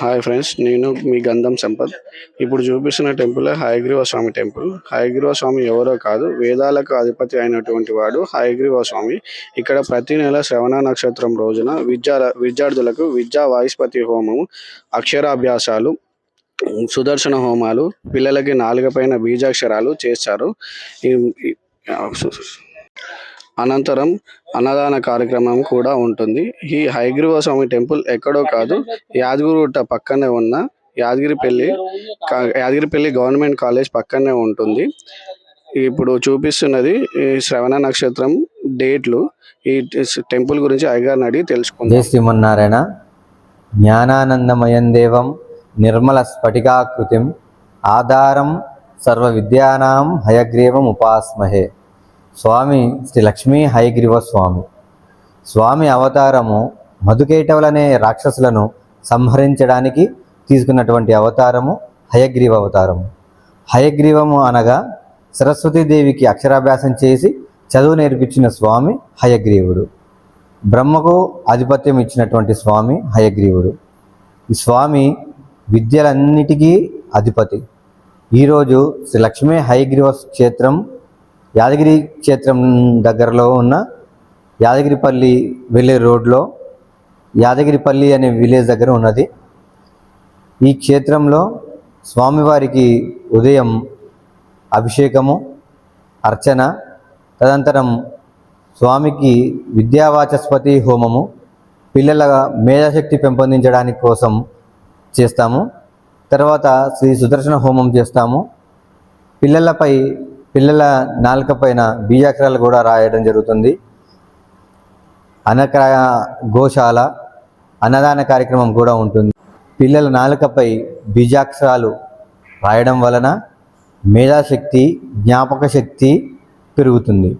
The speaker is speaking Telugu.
హాయ్ ఫ్రెండ్స్ నేను మీ గంధం సంపత్. ఇప్పుడు చూపిస్తున్న టెంపుల్ హయగ్రీవ స్వామి టెంపుల్. హయగ్రీవ స్వామి ఎవరో కాదు వేదాలకు అధిపతి అయినటువంటి వాడు హయగ్రీవ స్వామి. ఇక్కడ ప్రతి నెల శ్రవణ నక్షత్రం రోజున విద్యా విద్యార్థులకు విద్యా వాయిస్పతి హోమము అక్షరాభ్యాసాలు సుదర్శన హోమాలు పిల్లలకి నాలుగపైన బీజాక్షరాలు చేస్తారు. అనంతరం అన్నదాన కార్యక్రమం కూడా ఉంటుంది. ఈ హైగ్రీవ స్వామి టెంపుల్ ఎక్కడో కాదు యాదగిరిగుట్ట పక్కనే ఉన్న యాదగిరిపల్లి కా- యాదగిరిపల్లి గవర్నమెంట్ కాలేజ్ పక్కనే ఉంటుంది. ఇప్పుడు చూపిస్తున్నది ఈ శ్రవణ నక్షత్రం డేట్లు. ఈ టెంపుల్ గురించి అయ్యగారిని అడిగి తెలుసుకుందాం. జై శ్రీమన్నారాయణ. జ్ఞానానందమయం దేవం నిర్మల స్ఫటికాకృతిం. ఆధారం సర్వ విద్యానాం హయగ్రీవం ఉపాస్మహే. స్వామి శ్రీ లక్ష్మీ హయగ్రీవ స్వామి. స్వామి అవతారము మధుకేటవులనే రాక్షసులను సంహరించడానికి తీసుకున్నటువంటి అవతారము హయగ్రీవ అవతారము. హయగ్రీవము అనగా సరస్వతీదేవికి అక్షరాభ్యాసం చేసి చదువు నేర్పించిన స్వామి హయగ్రీవుడు. బ్రహ్మకు ఆధిపత్యం ఇచ్చినటువంటి స్వామి హయగ్రీవుడు. ఈ స్వామి విద్యలన్నిటికీ అధిపతి. ఈరోజు శ్రీ లక్ష్మీ హయగ్రీవ క్షేత్రం యాదగిరి క్షేత్రం దగ్గరలో ఉన్న యాదగిరిపల్లి వెళ్ళే రోడ్లో యాదగిరిపల్లి అనే విలేజ్ దగ్గర ఉన్నది. ఈ క్షేత్రంలో స్వామివారికి ఉదయం అభిషేకము అర్చన తదనంతరం స్వామికి విద్యావాచస్పతి హోమము పిల్లల మేధాశక్తి పెంపొందించడానికి కోసం చేస్తాము. తర్వాత శ్రీ సుదర్శన హోమం చేస్తాము. పిల్లలపై పిల్లల నాలుక పైన బీజాక్షరాలు కూడా రాయడం జరుగుతుంది. అనక గోశాల అన్నదాన కార్యక్రమం కూడా ఉంటుంది. పిల్లల నాలుకపై బీజాక్షరాలు రాయడం వలన మేధాశక్తి జ్ఞాపక శక్తి పెరుగుతుంది.